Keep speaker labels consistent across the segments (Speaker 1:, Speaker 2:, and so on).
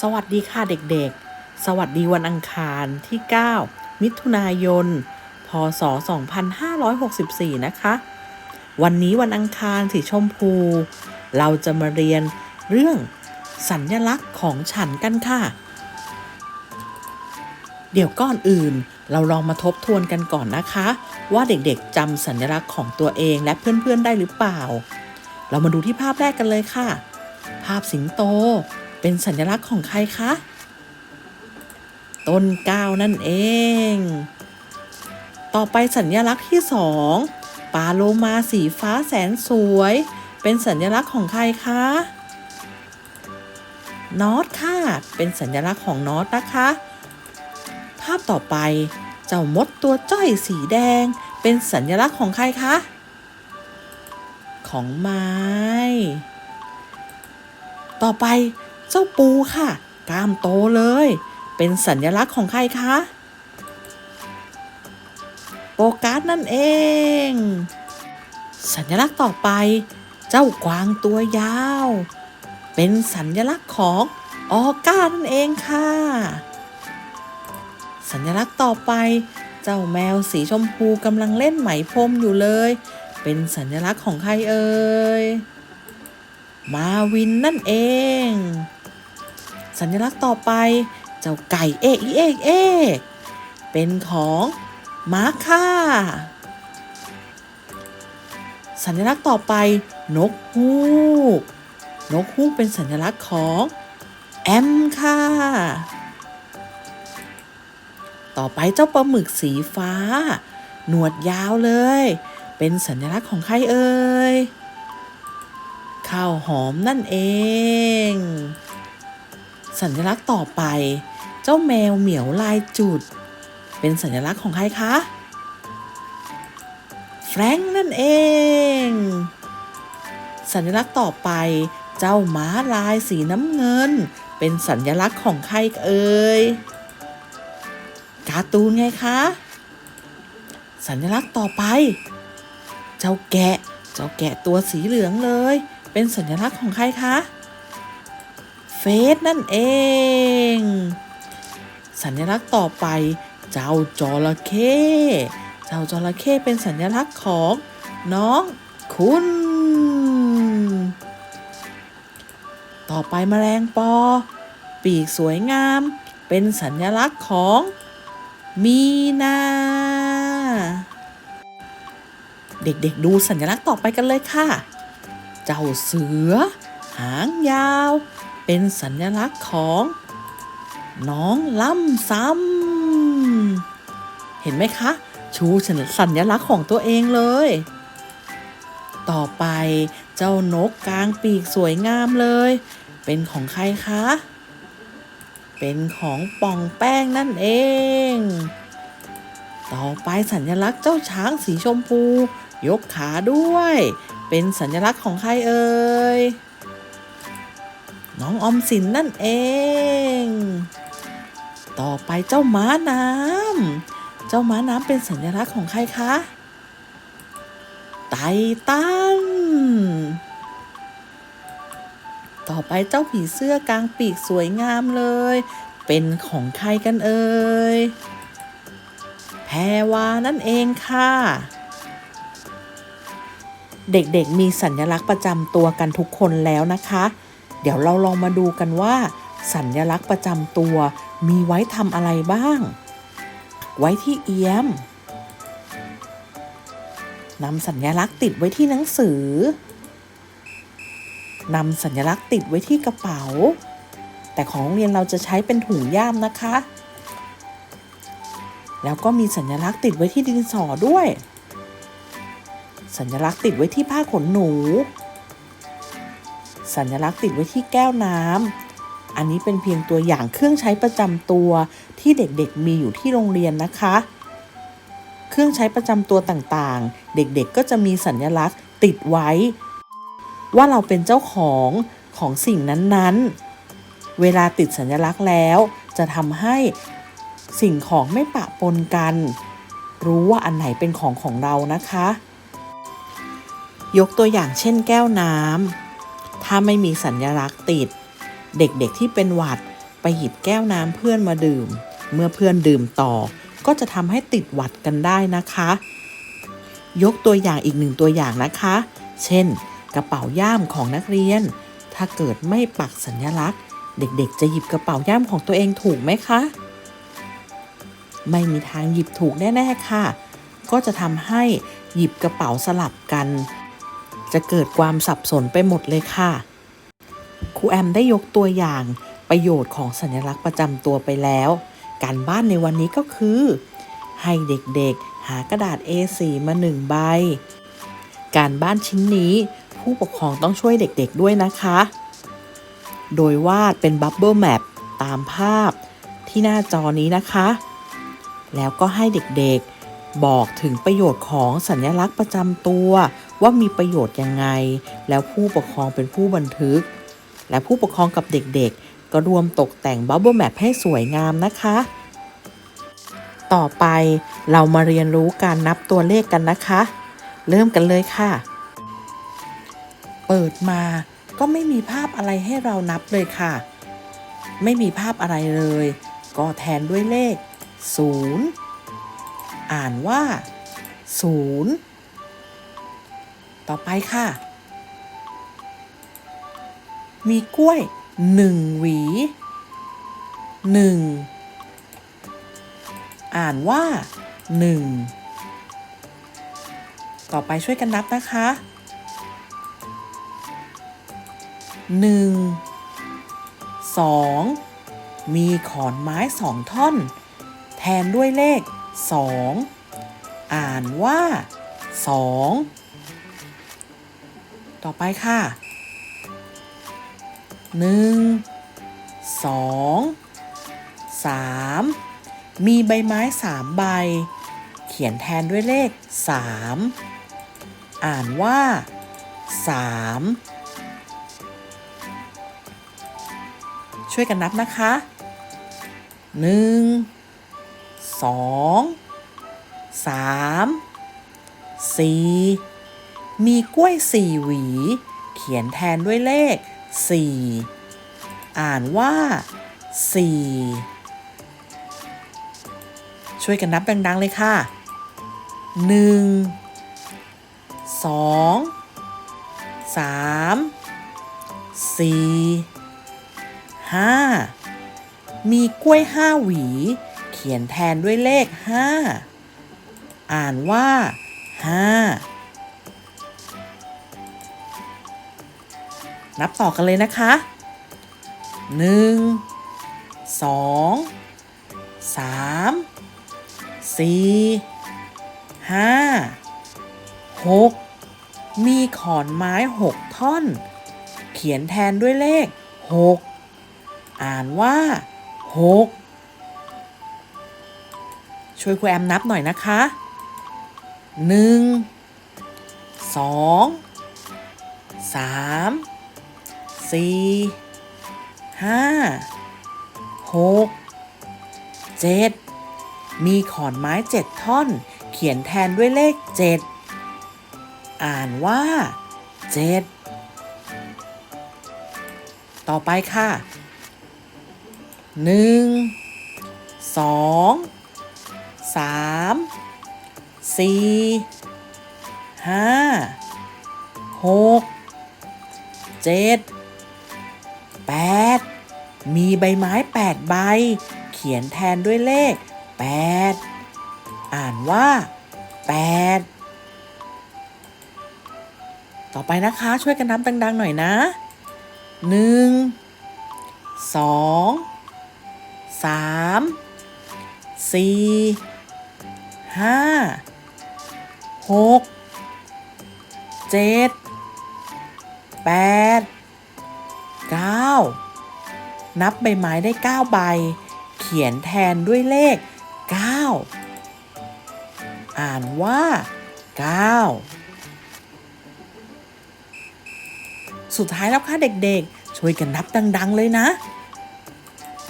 Speaker 1: สวัสดีค่ะเด็กๆ สวัสดีวันอังคารที่ 9 มิถุนายน พศ 2564 นะคะ วันนี้วันอังคารสีชมพู เราจะมาเรียนเรื่องสัญญลักษณ์ของฉันกันค่ะ เดี๋ยวก่อนอื่นเราลองมาทบทวนกันก่อนนะคะ ว่าเด็กๆจำสัญลักษณ์ของตัวเองและเพื่อนๆได้หรือเปล่า เรามาดูที่ภาพแรกกันเลยค่ะ ภาพสิงโต เป็นสัญลักษณ์ของใครคะ ต้นก้าวนั่นเอง ต่อไปสัญลักษณ์ที่สองปลาโลมาสีฟ้าแสนสวย เป็นสัญลักษณ์ของใครคะนอตค่ะ เป็นสัญลักษณ์ของนอตนะคะ ภาพต่อไป เจ้ามดตัวจ้อยสีแดง เป็นสัญลักษณ์ของใครคะ ของไม้ ต่อไป เจ้าปูค่ะ กล้ามโตเลย เป็นสัญลักษณ์ของใครคะโปกัสนั่นเอง สัญลักษณ์ต่อไป เจ้ากวางตัวยาว เป็นสัญลักษณ์ของออก้านั่นเองค่ะ สัญลักษณ์ต่อไป เจ้าแมวสีชมพูกำลังเล่นไหมพรมอยู่เลย เป็นสัญลักษณ์ของใครเอ่ยมาวินนั่นเอง สัญลักษณ์ต่อไป เจ้าไก่เอกเอกเอกเป็นของม้าคค่ะสัญลักษณ์ต่อไป นกฮูก นกฮูกเป็นสัญลักษณ์ของแอมค่ะ ต่อไปเจ้าปลาหมึกสีฟ้า หนวดยาวเลย เป็นสัญลักษณ์ของใครเอ่ยข้าวหอมนั่นเอง สัญลักษณ์ต่อไป เจ้าแมวเหมียวลายจุด เป็นสัญลักษณ์ของใครคะ แฟรงค์นั่นเอง สัญลักษณ์ต่อไป เจ้าม้าลายสีน้ำเงิน เป็นสัญลักษณ์ของใครเอ่ยการ์ตูนไงคะสัญลักษณ์ต่อไป เจ้าแกะ เจ้าแกะตัวสีเหลืองเลย เป็นสัญลักษณ์ของใครคะ สนั่นเอง สัญลักษณ์ต่อไป เจ้าจระเข้เจ้าจระเข้เป็นสัญลักษณ์ของน้องคุณ ต่อไปแมลงปอ ปีกสวยงาม เป็นสัญลักษณ์ของมีนาเด็กๆดูสัญลักษณ์ต่อไปกันเลยค่ะ เจ้าเสือ หางยาว เป็นสัญลักษณ์ของ น้องล่ำซ้ำเห็นไหมคะ ชูสัญลักษณ์ของตัวเองเลย ต่อไปเจ้านกกลางปีกสวยงามเลย เป็นของใครคะ เป็นของป่องแป้งนั่นเอง ต่อไปสัญลักษณ์เจ้าช้างสีชมพู ยกขาด้วย เป็นสัญลักษณ์ของใครเอ่ย น้องออมสินนั่นเอง ต่อไปเจ้าม้าน้ำ เจ้าม้าน้ำเป็นสัญลักษณ์ของใครคะไททัน ต่อไปเจ้าผีเสื้อกลางปีกสวยงามเลย เป็นของใครกันเอ่ย แพรวานั่นเองค่ะ เด็กๆมีสัญลักษณ์ประจำตัวกันทุกคนแล้วนะคะ ดี๋ยวเราลองมาดูกันว่า สัญลักษณ์ประจำตัว มีไว้ทำอะไรบ้าง ไว้ที่เอี้ยมนำสัญลักษณ์ติดไว้ที่หนังสือนำสัญลักษณ์ติดไว้ที่กระเป๋า แต่ของโรงเรียนเราจะใช้เป็นถุงย่ามนะคะ แล้วก็มีสัญลักษณ์ติดไว้ที่ดินสอด้วย สัญลักษณ์ติดไว้ที่ผ้าขนหนู สัญลักษณ์ติดไว้ที่แก้วน้ำ อันนี้เป็นเพียงตัวอย่างเครื่องใช้ประจำตัวที่เด็กๆมีอยู่ที่โรงเรียนนะคะ เครื่องใช้ประจำตัวต่างๆ เด็กๆก็จะมีสัญลักษณ์ติดไว้ ว่าเราเป็นเจ้าของของสิ่งนั้นๆ เวลาติดสัญลักษณ์แล้ว จะทำให้สิ่งของไม่ปะปนกัน รู้ว่าอันไหนเป็นของของเรานะคะ ยกตัวอย่างเช่นแก้วน้ำ ถ้าไม่มีสัญลักษณ์ติด เด็กๆที่เป็นหวัดไปหยิบแก้วน้ำเพื่อนมาดื่ม เมื่อเพื่อนดื่มต่อ ก็จะทำให้ติดหวัดกันได้นะคะ ยกตัวอย่างอีกหนึ่งตัวอย่างนะคะ เช่น กระเป๋าย่ามของนักเรียน ถ้าเกิดไม่ปักสัญลักษณ์ เด็กๆ จะหยิบกระเป๋าย่ามของตัวเองถูกไหมคะ ไม่มีทางหยิบถูกแน่ๆค่ะ ก็จะทำให้หยิบกระเป๋าสลับกัน จะเกิดความสับสนไปหมดเลยค่ะ ครูแอมได้ยกตัวอย่างประโยชน์ของสัญลักษณ์ประจำตัวไปแล้ว การบ้านในวันนี้ก็คือ ให้เด็กๆ หากระดาษ A4 มาหนึ่งใบ การบ้านชิ้นนี้ผู้ปกครองต้องช่วยเด็กๆด้วยนะคะ โดยวาดเป็นบับเบิลแมปตามภาพที่หน้าจอนี้นะคะ แล้วก็ให้เด็กๆบอกถึงประโยชน์ของสัญลักษณ์ประจำตัว ว่ามีประโยชน์ยังไง แล้วผู้ปกครองเป็นผู้บันทึก และผู้ปกครองกับเด็กๆ ก็รวมตกแต่งบับเบิลแมปให้สวยงามนะคะ ต่อไปเรามาเรียนรู้การนับตัวเลขกันนะคะ เริ่มกันเลยค่ะ เปิดมาก็ไม่มีภาพอะไรให้เรานับเลยค่ะ ไม่มีภาพอะไรเลย ก็แทนด้วยเลข 0 อ่านว่า 0 ต่อไปค่ะ มีกล้วย1หวี1อ่านว่า1ต่อไปช่วยกันนับนะคะ1 2มีขอนไม้สองท่อน แทนด้วยเลข2อ่านว่า2 ต่อไปค่ะ1 2 3มีใบไม้สามใบ เขียนแทนด้วยเลข3อ่านว่า3ช่วยกันนับนะคะ1 2 3 4มี มีกล้วยสี่หวี เขียนแทนด้วยเลข 4 อ่านว่า 4 ช่วยกันนับดังๆเลยค่ะ 1 2 3 4 5 มีกล้วยห้าหวี เขียนแทนด้วยเลข 5 อ่านว่า 5 นับต่อกันเลยนะคะหนึ่งสองสามสี่ห้าหกมีขอนไม้หกท่อน เขียนแทนด้วยเลขหกอ่านว่าหกช่วยครูแอมนับหน่อยนะคะหนึ่ง สี่ห้าหกเจ็ดมีขอนไม้เจ็ดท่อน เขียนแทนด้วยเลขเจ็ดอ่านว่าเจ็ดต่อไปค่ะหนึ่งสองสามสี่ห้าหกเจ็ด แปดมีใบไม้แปดใบ เขียนแทนด้วยเลขแปดอ่านว่าแปดต่อไปนะคะช่วยกันนับดัง ๆ หน่อยนะหนึ่งสองสา มสี่ห้าหกเก้านับใบไม้ได้เก้าใบ เขียนแทนด้วยเลขเก้าอ่านว่าเก้าสุดท้ายแล้วค่ะเด็กๆ ช่วยกันนับดัง ๆ เลยนะ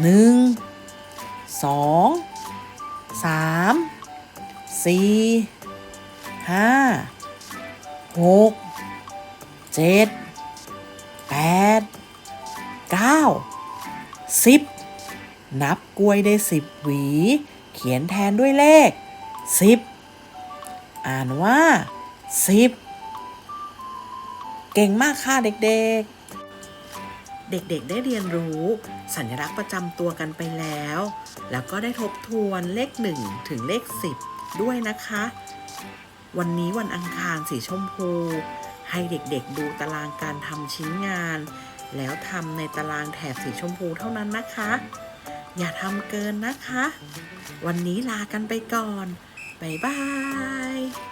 Speaker 1: หนึ่งสองสา มสี่ห้าหกเก้าสิบนับกล้วยได้สิบหวี เขียนแทนด้วยเลขสิบอ่านว่าสิบเก่งมากค่ะเด็กๆเด็กๆ ได้เรียนรู้ สัญลักษณ์ประจำตัวกันไปแล้ว แล้วก็ได้ทบทวนเลขหนึ่งถึงเลขสิบด้วยนะคะ วันนี้วันอังคารสีชมพู ให้เด็กๆ ดูตารางการทำชิ้นงาน แล้วทำในตารางแถบสีชมพูเท่านั้นนะคะ อย่าทำเกินนะคะ วันนี้ลากันไปก่อน บ๊ายบาย